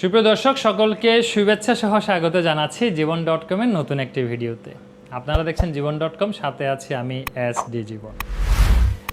সুপ্রিয় দর্শক, সকলকে শুভেচ্ছা সহ স্বাগত জানাচ্ছি জীবন ডট কমের নতুন একটি ভিডিওতে। আপনারা দেখছেন জীবন ডট কম সাথে আছি আমি এস ডি জীবন।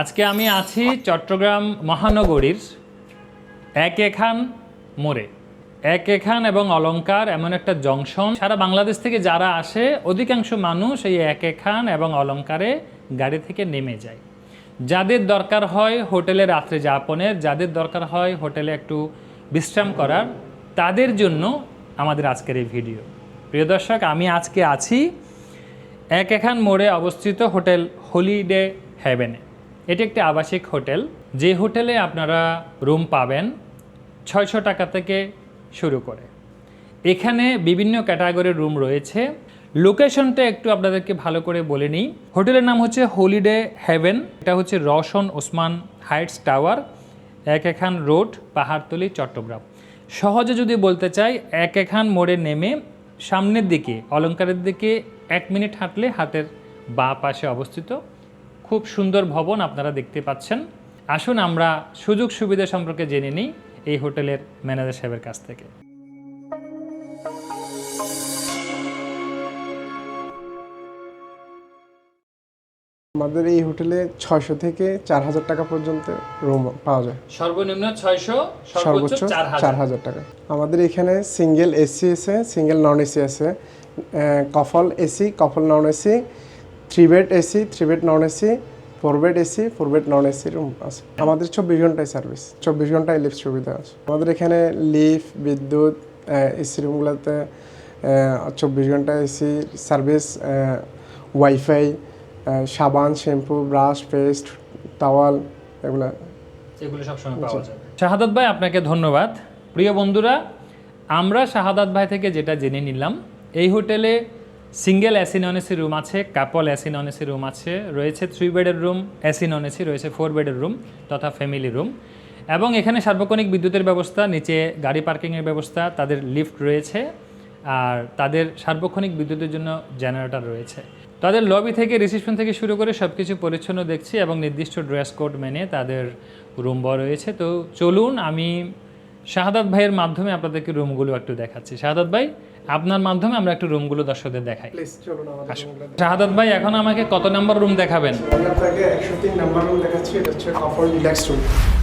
আজকে আমি আছি চট্টগ্রাম মহানগরীর এক এখান মোড়ে। এক এখান এবং অলঙ্কার এমন একটা জংশন। সারা বাংলাদেশ থেকে যারা আসে, অধিকাংশ মানুষ এই এক এখান এবং অলঙ্কারে গাড়ি থেকে নেমে যায়। যাদের দরকার হয় হোটেলে রাত্রে যাপনের, যাদের দরকার হয় হোটেলে একটু বিশ্রাম করার তাদের জন্য আমাদের আজকের এই ভিডিও। প্রিয় দর্শক, আমি আজকে আছি এক এখান মোড়ে অবস্থিত হোটেল হলিডে হেভেনে। এটি একটি আবাসিক হোটেল। যে হোটেলে আপনারা রুম পাবেন ছয়শো টাকা থেকে শুরু করে। এখানে বিভিন্ন ক্যাটাগরির রুম রয়েছে। লোকেশনটা একটু আপনাদেরকে ভালো করে বলে নিই। হোটেলের নাম হচ্ছে হলিডে হেভেন। এটা হচ্ছে রওশন ওসমান হাইটস টাওয়ার, এক এখান রোড, পাহাড়তলি, চট্টগ্রাম। সহজে যদি বলতে চাই, এক এখান মোড়ে নেমে সামনের দিকে, অলঙ্কারের দিকে এক মিনিট হাঁটলে হাতের বা পাশে অবস্থিত খুব সুন্দর ভবন আপনারা দেখতে পাচ্ছেন। আসুন আমরা সুযোগ সুবিধা সম্পর্কে জেনে নিই এই হোটেলের ম্যানেজার সাহেবের কাছ থেকে। আমাদের এই হোটেলে ছয়শো থেকে চার হাজার টাকা পর্যন্ত রুম পাওয়া যায়। সর্বনিম্ন ছয়শো সর্বোচ্চ চার হাজার। টাকা। আমাদের এখানে সিঙ্গেল এসি আছে সিঙ্গেল নন এসি আছে couple AC couple non AC three bed AC three bed non AC four bed AC four bed non AC room আছে। আমাদের চব্বিশ ঘন্টায় সার্ভিস চব্বিশ ঘন্টায় লিফ্ট সুবিধা আছে। আমাদের এখানে লিফট বিদ্যুৎ এসি রুমগুলোতে চব্বিশ ঘণ্টা এসি সার্ভিস ওয়াইফাই সাবান শ্যাম্পু ব্রাশ পেস্ট টাওয়াল এগুলো। এগুলো সবসময় পাওয়া যাবে। শাহাদাত ভাই আপনাকে ধন্যবাদ। প্রিয় বন্ধুরা আমরা শাহাদাত ভাই থেকে যেটা জেনে নিলাম এই হোটেলে single AC non AC room আছে couple AC non AC room আছে রয়েছে থ্রি বেডের রুম এসি নন এসি রয়েছে ফোর বেডের রুম তথা ফ্যামিলি রুম। এবং এখানে সার্বক্ষণিক বিদ্যুতের ব্যবস্থা নিচে গাড়ি পার্কিংয়ের ব্যবস্থা তাদের লিফট রয়েছে আর তাদের সার্বক্ষণিক বিদ্যুতের জন্য জেনারেটর রয়েছে। তাদের লবি থেকে রিসেপশন থেকে শুরু করে সব কিছু পরিচ্ছন্ন দেখছি এবং নির্দিষ্ট ড্রেস কোড মেনে তাদের রুম বয় রয়েছে তো চলুন আমি শাহাদাত ভাইয়ের মাধ্যমে আপনাদেরকে রুমগুলো একটু দেখাচ্ছি। শাহাদাত ভাই আপনার মাধ্যমে আমরা একটু রুমগুলো দর্শকদের দেখাই। শাহাদাত ভাই এখন আমাকে কত নম্বর রুম দেখাবেন?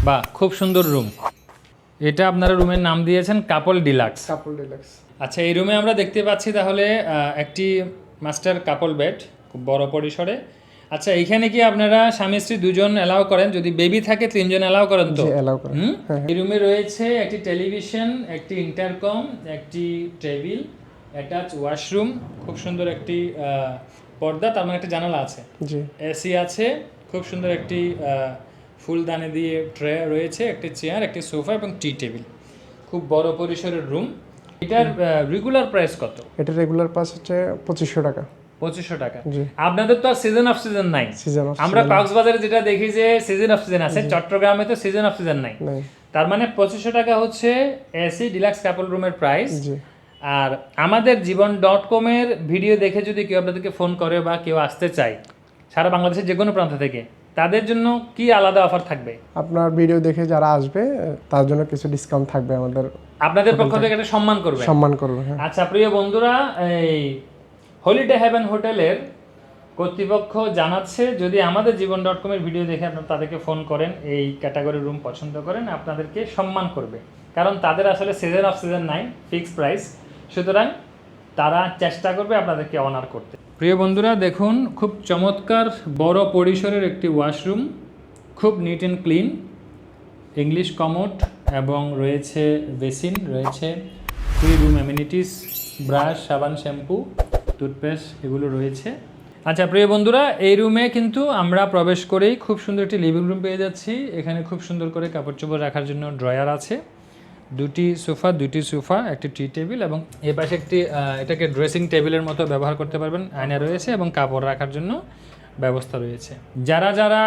বা খুব সুন্দর রুম এটা আপনারা রুমের নাম দিয়েছেন কাপল ডিলাক্স কাপল ডিলাক্স আচ্ছা এই রুমে আমরা দেখতে পাচ্ছি তাহলে একটি মাস্টার কাপল বেড খুব বড় পরিসরে। আচ্ছা এখানে কি আপনারা স্বামী স্ত্রী দুজন অ্যালাউ করেন? যদি বেবি থাকে তিনজন অ্যালাউ করেন তো? জি অ্যালাউ করে হুম? এই রুমে রয়েছে একটি টেলিভিশন একটি ইন্টারকম একটি টেবিল অ্যাটাচ ওয়াশরুম খুব সুন্দর একটি পর্দা তার মানে একটা জানালা আছে। এসি আছে খুব সুন্দর একটি আহ, ফুলদানি দিয়ে ট্রে রয়েছে একটি চেয়ার একটি সোফা এবং টি টেবিল খুব বড় পরিসরের রুম এটার রেগুলার প্রাইস কত? এটা রেগুলার পাস হচ্ছে পঁচিশশো টাকা। পঁচিশশো টাকা। আপনাদের তো আর সিজন অফ সিজন নাই। সিজন আমরা কক্সবাজারে যেটা দেখি যে সিজন অফ সিজন আছে চট্টগ্রামে তো সিজন অফ সিজন নাই। নাই। তার মানে পঁচিশশো টাকা হচ্ছে এসি ডিলাক্স কাপল রুমের প্রাইস আর আমাদের জীবন ডট কমের ভিডিও দেখে যদি কেউ আপনাদেরকে ফোন করে বা কেউ আসতে চায় সারা বাংলাদেশের যে কোনো প্রান্ত থেকে তাদের জন্য কি আলাদা অফার থাকবে? আপনার ভিডিও দেখে যারা আসবে তার জন্য কিছু ডিসকাউন্ট থাকবে আমাদের আপনাদের পক্ষ থেকে একটা সম্মান করবে সম্মান করবে হ্যাঁ। আচ্ছা প্রিয় বন্ধুরা এই হলিডে হেভেন হোটেলের কর্তৃপক্ষ জানাচ্ছে যদি আমাদের জীবন ডট কমের ভিডিও দেখে আপনারা তাদেরকে ফোন করেন এই ক্যাটাগরি রুম পছন্দ করেন আপনাদেরকে সম্মান করবে। কারণ তাদের আসলে সিজন অফ সিজন নাই ফিক্স প্রাইস সুতরাং তারা চেষ্টা করবে আপনাদেরকে অনার করতে। প্রিয় বন্ধুরা, দেখুন, খুব চমৎকার বড় পরিসরের একটি ওয়াশরুম, খুব neat and clean English commode এবং রয়েছে বেসিন, রয়েছে ফ্রি রুম অ্যামিনিটিস ব্রাশ সাবান শ্যাম্পু টুথপেস্ট এগুলো রয়েছে। আচ্ছা প্রিয় বন্ধুরা, এই রুমে কিন্তু আমরা প্রবেশ করেই খুব সুন্দর একটি লিভিং রুম পেয়ে যাচ্ছি। এখানে খুব সুন্দর করে কাপড় চোপড় রাখার জন্য ড্রয়ার আছে। দুটি সোফা দুটি সোফা, একটি টি টেবিল এবং এ পাশে একটি এটাকে ড্রেসিং টেবিলের মতো ব্যবহার করতে পারবেন, আয়না রয়েছে এবং কাপড় রাখার জন্য ব্যবস্থা রয়েছে। যারা যারা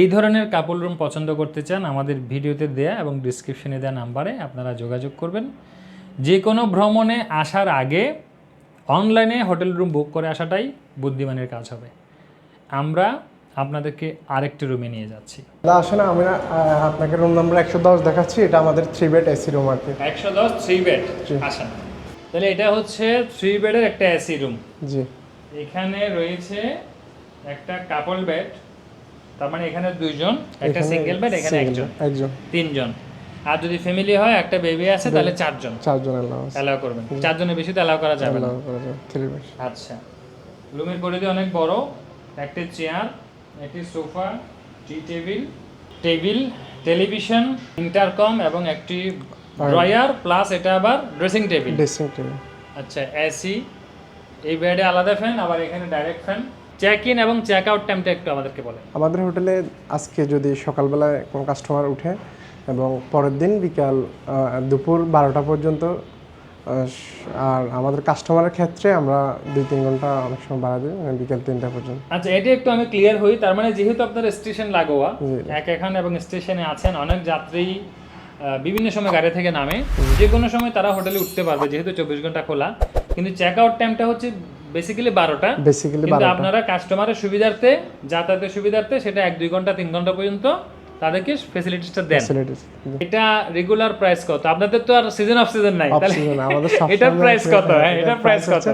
এই ধরনের কাপড় রুম পছন্দ করতে চান, আমাদের ভিডিওতে দেয়া এবং ডিসক্রিপশনে দেওয়া নাম্বারে আপনারা যোগাযোগ করবেন। যে কোনো ভ্রমণে আসার আগে অনলাইনে হোটেল রুম বুক করে আসাটাই বুদ্ধিমানের কাজ হবে। আমরা আপনাদেরকে আরেকটি রুমে নিয়ে যাচ্ছি। দাদা আসলে আমি আপনাকে রুম নাম্বার একশো দশ দেখাচ্ছি এটা আমাদের থ্রি বেড এসি রুম আর কি। একশো দশ থ্রি বেড। আসেন। তাহলে এটা হচ্ছে থ্রি বেডের একটা এসি রুম জি। এখানে রয়েছে একটা কাপল বেড তার মানে এখানে দুইজন একটা সিঙ্গেল বেড এখানে একজন। একজন। তিনজন। আর যদি ফ্যামিলি হয় একটা বেবি আছে তাহলে চারজন। চারজন এলাও আছে। অ্যালাউ করবেন। চারজনের বেশি তো অ্যালাউ করা যাবে না। আচ্ছা। রুমের পরিধি অনেক বড় একটা চেয়ার একটি sofa tea table table television intercom এবং একটি ড্রয়ার প্লাস এটা আবার ড্রেসিং টেবিল। Dressing table. আচ্ছা এসি এই বেডে আলাদা ফ্যান আবার এখানে ডাইরেক্ট ফ্যান। চেক ইন এবং চেক আউট টাইমটা একটু আমাদেরকে বলে। আমাদের হোটেলে আজকে যদি সকালবেলায় কোনো কাস্টমার উঠে এবং পরের দিন বিকাল দুপুর বারোটা পর্যন্ত আর আমাদের কাস্টমারের ক্ষেত্রে আমরা দুই তিন ঘণ্টা অনেক সময় বাড়া দিই মানে বিকাল তিনটা পর্যন্ত। আচ্ছা এটা একটু আমি ক্লিয়ার হই তার মানে যেহেতু আপনার স্টেশন লাগোয়া এক এখান এবং স্টেশনে আছেন অনেক যাত্রী বিভিন্ন সময় গাড়ি থেকে নামে যে কোনো সময় তারা হোটেলে উঠতে পারবে যেহেতু চব্বিশ ঘণ্টা খোলা। কিন্তু চেক আউট টাইমটা হচ্ছে বেসিক্যালি বারোটা। বেসিক্যালি কিন্তু আপনারা কাস্টমারের সুবিধার্থে যাতায়াতের সুবিধার্থে সেটা এক দুই ঘণ্টা তিন ঘণ্টা পর্যন্ত তাদেরকে ফেসিলিটিসটা দেন। এটা রেগুলার প্রাইস কত? আপনাদের তো আর সিজন অফ সিজন নাই তাহলে এটার প্রাইস কত? হ্যাঁ এটার প্রাইস কত?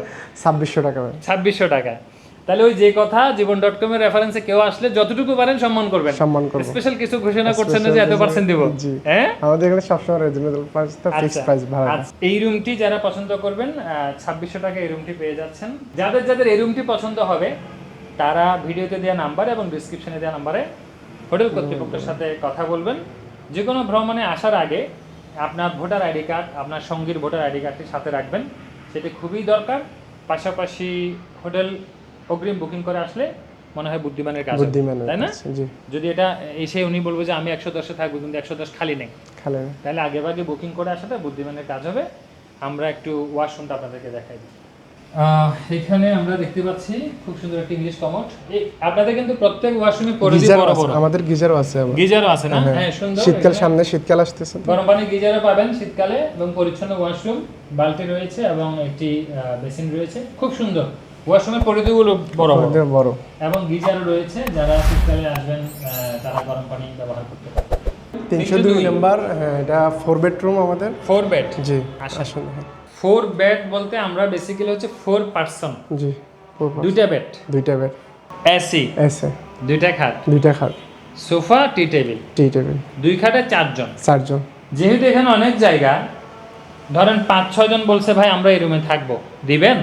ছাব্বিশশো টাকা ভাই। ছাব্বিশশো টাকা। তাহলে ওই যে কথা জীবন ডট কম এর রেফারেন্সে কেউ আসলে যতটুকু পারেন সম্মান করবেন। সম্মান করব। স্পেশাল কিছু ঘোষণা করছেন না যে এত পার্সেন্ট দিব। হ্যাঁ? আমাদের এখানে সবসময় রিজনেবল প্রাইস তো ফিক্সড প্রাইস ভাড়া। আচ্ছা। এই রুমটি যারা পছন্দ করবেন ছাব্বিশশো টাকা এই রুমটি পেয়ে যাচ্ছেন। যাদের যাদের এই রুমটি পছন্দ হবে তারা ভিডিওতে দেওয়া নাম্বার এবং ডিসক্রিপশনে দেওয়া নাম্বারে হোটেল কর্তৃপক্ষের সাথে কথা বলবেন। যে কোনো ভ্রমণে আসার আগে আপনার ভোটার আইডি কার্ড আপনার সঙ্গীর ভোটার আইডি কার্ডটি সাথে রাখবেন। সেটি খুবই দরকার। পাশাপাশি হোটেল অগ্রিম বুকিং করে আসলে মনে হয় বুদ্ধিমানের কাজ। তাই না? যদি এটা এসে উনি বলব যে আমি একশো দশে থাকব কিন্তু একশো দশ খালি নেই। তাহলে আগে ভাগে বুকিং করে আসাটা বুদ্ধিমানের কাজ হবে। আমরা একটু ওয়াশরুমটা আপনাদেরকে দেখাই দিই। এখানে আমরা দেখতে পাচ্ছি খুব সুন্দর একটা ইংলিশ কমোড আপনাদের কিন্তু প্রত্যেক ওয়াশরুমে পরিধি বড় বড়। আমাদের গিজারও আছে আবার। গিজারও আছে না? হ্যাঁ। সুন্দর। শীতকাল সামনে শীতকাল আসতেছে। গরম পানি গিজারও পাবেন শীতকালে এবং পরিচ্ছন্ন ওয়াশরুম বালতি রয়েছে এবং একটি বেসিন রয়েছে। খুব সুন্দর। ওয়াশরুমের পরিধিগুলো বড় বড়। বড়। এবং গিজারও রয়েছে। যারা শীতকালে আসবেন তারা গরম পানি ব্যবহার করতে পারবেন। তিনশো দুই নাম্বার হ্যাঁ এটা ফোর বেডরুম আমাদের। ফোর বেড জি আসুন হ্যাঁ। ফোর বেড বলতে আমরা বেসিক্যালি হচ্ছে ফোর পার্সন জি দুইটা বেড দুইটা বেড এসি? এসে। দুইটা খাট? দুইটা খাট। Sofa tea table? Tea table. দুই খাটে চারজন? চারজন। যেহেতু এখানে অনেক জায়গা ধরেন পাঁচ ছয় জন বলছে ভাই আমরা এই রুমে থাকব। দিবেন?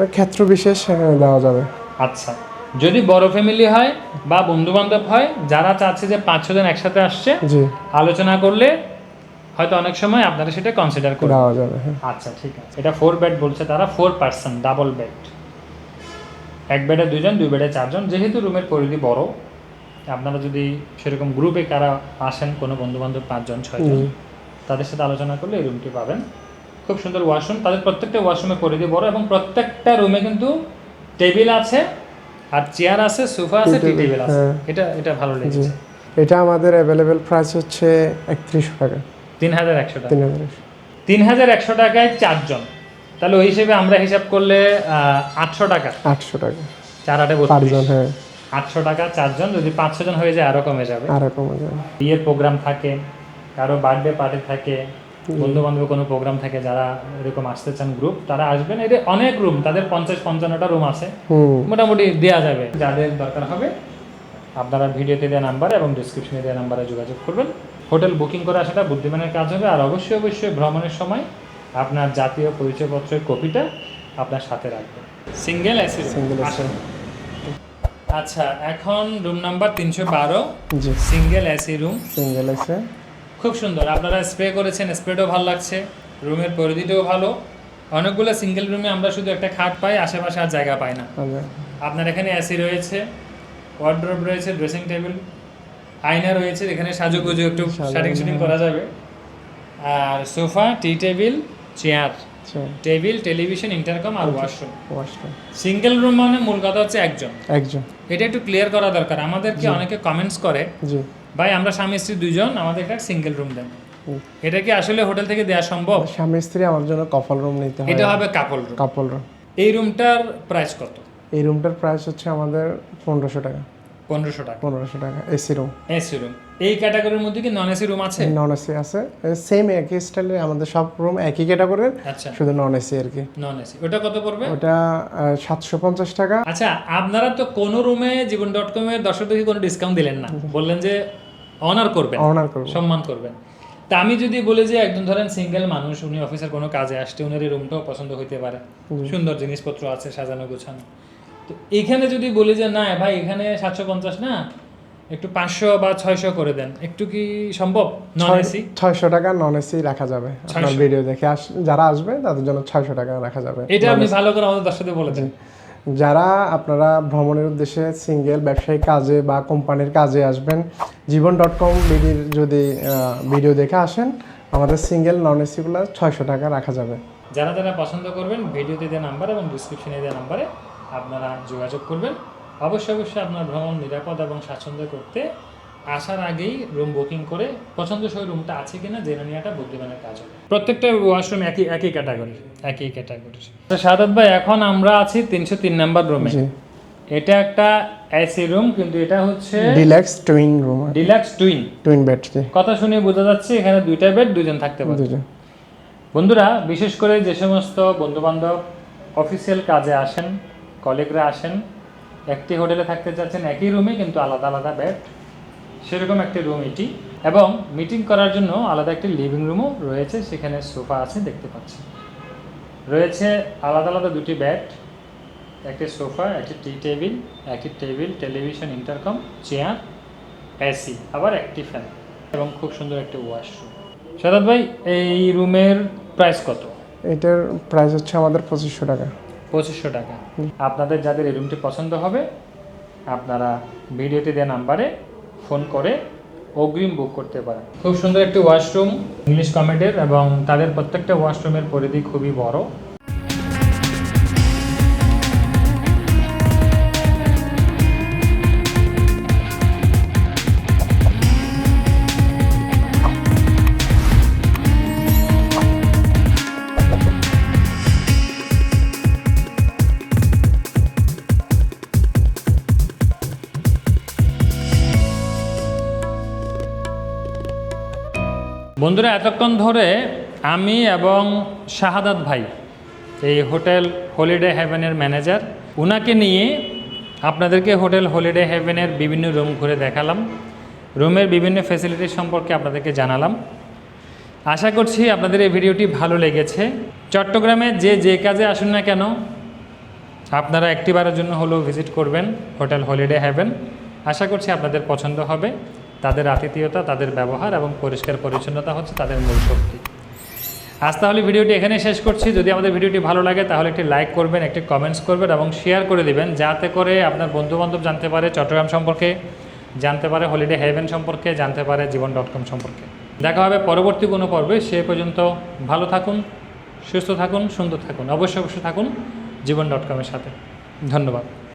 ওই ক্ষেত্র বিশেষ দেওয়া যাবে। আচ্ছা। যদি বড় ফ্যামিলি হয় বা বন্ধু বান্ধব হয় যারা চাচ্ছে যে পাঁচ ছজন একসাথে আসছে আলোচনা করলে হয়তো অনেক সময় আপনারা সেটা কনসিডার দেওয়া যাবে হ্যাঁ। আচ্ছা ঠিক আছে। এটা ফোর বেড বলছে তারা ফোর পার্সন ডাবল বেড এক বেডে দুজন দুই বেডে চারজন। যেহেতু রুমের পরিধি বড় আপনারা যদি সেরকম গ্রুপে কারা আসেন কোনো বন্ধু বান্ধব পাঁচজন ছয়জন তাদের সাথে আলোচনা করলে এই রুমটি পাবেন। খুব সুন্দর ওয়াশরুম তাদের প্রত্যেকটা ওয়াশরুমের পরিধি বড় এবং প্রত্যেকটা রুমে কিন্তু টেবিল আছে আর চেয়ার আছে সোফা আছে টি টেবিল আছে। হ্যাঁ। এটা এটা ভালো লেগেছে। এটা আমাদের অ্যাভেলেবেল প্রাইস হচ্ছে একত্রিশশো টাকা। তিন হাজার একশো টাকা। তিন হাজার তিন হাজার একশো টাকায় চারজন। তাহলে ওই হিসেবে আমরা হিসাব করলে আটশো টাকা। আটশো টাকা। চার আটে বত্রিশ। হ্যাঁ। আটশো টাকা চারজন। যদি পাঁচশো জন হয়ে যায় আরও কমে যাবে। আর কমে যাবে। বিয়ের প্রোগ্রাম থাকে কারও বার্থডে পার্টি থাকে বন্ধু বান্ধব কোনো প্রোগ্রাম থাকে যারা এরকম আসতে চান গ্রুপ তারা আসবেন। এদের অনেক রুম তাদের পঞ্চাশ পঞ্চান্নটা রুম আছে মোটামুটি দেওয়া যাবে। যাদের দরকার হবে আপনারা ভিডিওতে দেওয়া নাম্বার এবং ডিসক্রিপশনে দেওয়া নাম্বারে যোগাযোগ করবেন। হোটেল বুকিং করে আসাটা বুদ্ধিমানের কাজ হবে। আর অবশ্যই অবশ্যই ভ্রমণের সময় আপনার জাতীয় পরিচয়পত্রের কপিটা আপনার সাথে রাখবেন। সিঙ্গেল এসি সিঙ্গেল AC আচ্ছা এখন রুম নাম্বার তিনশো বারো। সিঙ্গেল এসি রুম সিঙ্গেল আছে খুব সুন্দর। আপনারা স্প্রে করেছেন স্প্রেটাও ভালো লাগছে। রুমের পরিধিটাও ভালো। অনেকগুলো সিঙ্গেল রুমে আমরা শুধু একটা খাট পাই আশেপাশে আর জায়গা পাই না। আচ্ছা। আপনার এখানে এসি রয়েছে। ওয়ার্ড্রোব রয়েছে ড্রেসিং টেবিল আয়না রয়েছে এখানে সাজুগুজু একটু সাজানো, শাটিং শুটিং হ্যাঁ। করা যাবে। আর সোফা টি টেবিল চেয়ার আচ্ছা টেবিল টেলিভিশন ইন্টারকম আর ওয়াশরুম। ওয়াশরুম। সিঙ্গেল রুম মানে মূল কথা হচ্ছে একজন। একজন। এটা একটু ক্লিয়ার করা দরকার। আমাদেরকে অনেকে কমেন্টস করে ভাই আমরা স্বামী স্ত্রী দুজন আমাদের একটা সিঙ্গেল রুম দেন। এটা কি আসলে হোটেল থেকে দেওয়া সম্ভব? স্বামী স্ত্রী আমার জন্য কপাল রুম নিতে হয়। এটা হবে কাপল রুম কাপল রুম এই রুমটার প্রাইস কত? এই রুমটার প্রাইস হচ্ছে আমাদের পনেরোশো টাকা। পনেরোশো টাকা। পনেরোশো টাকা এসি রুম। AC room. এই ক্যাটাগরির মধ্যে কি নন এসি রুম আছে? নন এসি আছে সেম একই স্টাইলে আমাদের সব রুম একই ক্যাটাগরির আচ্ছা। শুধু নন এসি আর কি। নন এসি ওটা কত পড়বে? ওটা সাতশো পঞ্চাশ টাকা। আচ্ছা আপনারা তো কোন রুমে জীবন ডট কম এর দর্শকদেরকে কোনো ডিসকাউন্ট দিলেন না? বললেন যে অনার করবেন অনার করব। সম্মান করবেন। তা আমি যদি বলি যে একজন ধরেন সিঙ্গেল মানুষ উনি অফিসের কোনো কাজে আসছে উনার এই রুমটাও পছন্দ হইতে পারে। সুন্দর জিনিসপত্র আছে সাজানো গোছানো। তো এখানে যদি বলি যে না ভাই এখানে সাতশো পঞ্চাশ না একটু পাঁচশো বা ছয়শো করে দেন। একটু কি সম্ভব? নন এসি ছয়শো টাকা নন এসি রাখা যাবে। আপনার ভিডিও দেখে আস যারা আসবে তাদের জন্য ছয়শো টাকা রাখা যাবে। এটা আপনি ভালো করে আমাদের দর্শকদের বলে দেন। যারা আপনারা ভ্রমণের উদ্দেশ্যে সিঙ্গেল ব্যবসায়িক কাজে বা কোম্পানির কাজে আসবেন জীবন ডট কম বিডির যদি ভিডিও দেখে আসেন আমাদের সিঙ্গেল নন এসিগুলো ছয়শো টাকা রাখা যাবে। যারা যারা পছন্দ করবেন ভিডিওতে দেওয়া নাম্বার এবং ডিসক্রিপশনে দেওয়া নাম্বারে আপনারা যোগাযোগ করবেন। অবশ্যই অবশ্যই আপনার ভ্রমণ নিরাপদ এবং স্বাচ্ছন্দ্য করতে আসার আগেই রুম বুকিং করে পছন্দসই রুমটা আছে কিনা জেনে নেওয়াটা বুদ্ধিমানের কাজ হবে। প্রত্যেকটা ওয়াশরুম একই একই ক্যাটাগরি একই ক্যাটাগরি সাদাত ভাই এখন আমরা আছি তিনশো তিন নাম্বার রুমে এটা একটা এসি রুম কিন্তু এটা হচ্ছে deluxe twin room deluxe twin twin bed কথা শুনে বোঝা যাচ্ছে এখানে দুইটা বেড দুজন থাকতে পারে বন্ধুরা বিশেষ করে যে সমস্ত বন্ধুবান্ধব অফিসিয়াল কাজে আসেন কলিগরা আসেন, একটি হোটেলে থাকতে চাচ্ছেন একই রুমে কিন্তু আলাদা আলাদা বেড সেরকম একটি রুম এটি। এবং মিটিং করার জন্য আলাদা একটি লিভিং রুমও রয়েছে, সেখানে সোফা আছে, দেখতে পাচ্ছি রয়েছে আলাদা আলাদা দুটি বেড একটি সোফা, একটি টি টেবিল, একটি table television intercom chair AC আবার একটি ফ্যান এবং খুব সুন্দর একটি ওয়াশরুম সাদাত ভাই, এই রুমের প্রাইস কত? এটার প্রাইস হচ্ছে আমাদের পঁচিশশো টাকা। পঁচিশশো টাকা। আপনাদের যাদের এই রুমটি পছন্দ হবে, আপনারা ভিডিওতে দেওয়া নাম্বারে ফোন করে অগ্রিম বুক করতে পারেন। খুব সুন্দর একটি ওয়াশরুম ইংলিশ কমেডের এবং তাদের প্রত্যেকটা ওয়াশরুমের পরিধি খুবই বড়। বন্ধুরা, এতক্ষণ ধরে আমি এবং শাহাদাত ভাই, এই হোটেল হলিডে হেভেনের ম্যানেজার, উনাকে নিয়ে আপনাদেরকে হোটেল হলিডে হেভেনের বিভিন্ন রুম ঘুরে দেখালাম। রুমের বিভিন্ন ফ্যাসিলিটি সম্পর্কে আপনাদেরকে জানালাম। আশা করছি আপনাদের এই ভিডিওটি ভালো লেগেছে। চট্টগ্রামে যে যে কাজে আসুন না কেন, আপনারা একটিবারের জন্য হলেও ভিজিট করবেন হোটেল হলিডে হ্যাভেন আশা করছি আপনাদের পছন্দ হবে। তাদের আতিথেয়তা, তাদের ব্যবহার এবং পরিষ্কার পরিচ্ছন্নতা হচ্ছে তাদের মূল শক্তি। আজ তাহলে ভিডিওটি এখানে শেষ করছি। যদি আমাদের ভিডিওটি ভালো লাগে, তাহলে একটি লাইক করবেন, একটি কমেন্টস করবেন এবং শেয়ার করে দিবেন, যাতে করে আপনার বন্ধুবান্ধব জানতে পারে চট্টগ্রাম সম্পর্কে, জানতে পারে হলিডে হেভেন সম্পর্কে, জানতে পারে জীবন ডট কম সম্পর্কে। দেখা হবে পরবর্তী কোনো পর্বে। সে পর্যন্ত ভালো থাকুন, সুস্থ থাকুন, সুন্দর থাকুন, অবশ্যই অবশ্যই থাকুন জীবন ডট কমের সাথে। ধন্যবাদ।